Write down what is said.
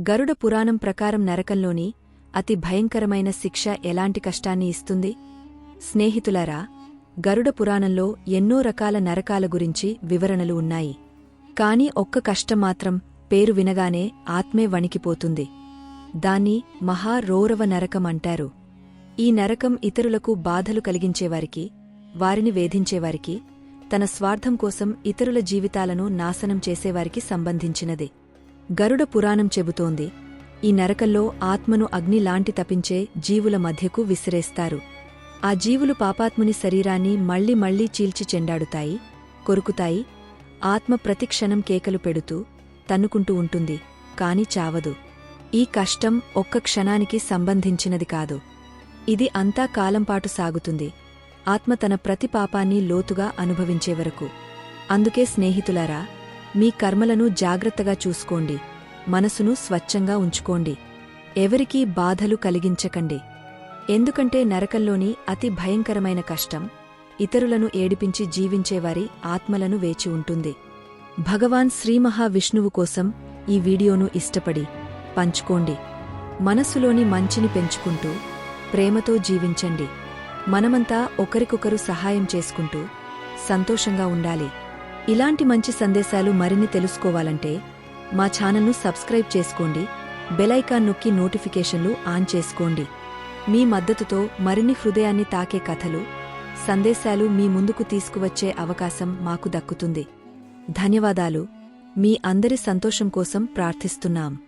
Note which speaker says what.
Speaker 1: గరుడ పురాణం ప్రకారం నరకంలోని అతి భయంకరమైన శిక్ష ఎలాంటి కష్టాన్ని ఇస్తుంది? స్నేహితులారా గరుడ పురాణంలో ఎన్నో రకాల నరకాల గురించి వివరణలు ఉన్నాయి. కాని ఒక్క కష్టం మాత్రం పేరు వినగానే ఆత్మే వణికిపోతుంది. దాన్ని మహారౌరవ నరకం అంటారు. ఈ నరకం ఇతరులకు బాధలు కలిగించేవారికి వారిని వేధించేవారికి తన స్వార్థం కోసం ఇతరుల జీవితాలను నాశనం చేసేవారికి సంబంధించినది. గరుడ పురాణం చెబుతోంది. ఈ నరకంలో ఆత్మను అగ్నిలాంటి తపించే జీవుల మధ్యకు విసిరేస్తారు. ఆ జీవులు పాపాత్ముని శరీరాన్ని మళ్ళీ మళ్ళీ చీల్చి చెండాడుతాయి కొరుకుతాయి ఆత్మ ప్రతిక్షణం కేకలు పెడుతూ తన్నుకుంటూ ఉంటుంది కాని చావదు. ఈ కష్టం ఒక్క క్షణానికి సంబంధించినది కాదు. ఇది అంతా కాలంపాటు సాగుతుంది. ఆత్మ తన ప్రతి పాపాన్ని లోతుగా అనుభవించే వరకు. అందుకే స్నేహితులారా మీ కర్మలను జాగ్రత్తగా చూసుకోండి. మనసును స్వచ్ఛంగా ఉంచుకోండి. ఎవరికీ బాధలు కలిగించకండి. ఎందుకంటే నరకంలోని అతి భయంకరమైన కష్టం ఇతరులను ఏడిపించి జీవించేవారి ఆత్మలను వేచి ఉంటుంది. భగవాన్ శ్రీమహావిష్ణువు కోసం ఈ వీడియోను ఇష్టపడి పంచుకోండి. మనసులోని మంచిని పెంచుకుంటూ ప్రేమతో జీవించండి. మనమంతా ఒకరికొకరు సహాయం చేసుకుంటూ సంతోషంగా ఉండాలి. ఇలాంటి మంచి సందేశాలు మరిన్ని తెలుసుకోవాలంటే మా ఛానల్ను సబ్స్క్రైబ్ చేసుకోండి బెలైకాన్ నొక్కి నోటిఫికేషన్లు ఆన్ చేసుకోండి. మీ మద్దతుతో మరిన్ని హృదయాన్ని తాకే కథలు సందేశాలు మీ ముందుకు తీసుకువచ్చే అవకాశం మాకు దక్కుతుంది. ధన్యవాదాలు. మీ అందరి సంతోషం కోసం ప్రార్థిస్తున్నాం.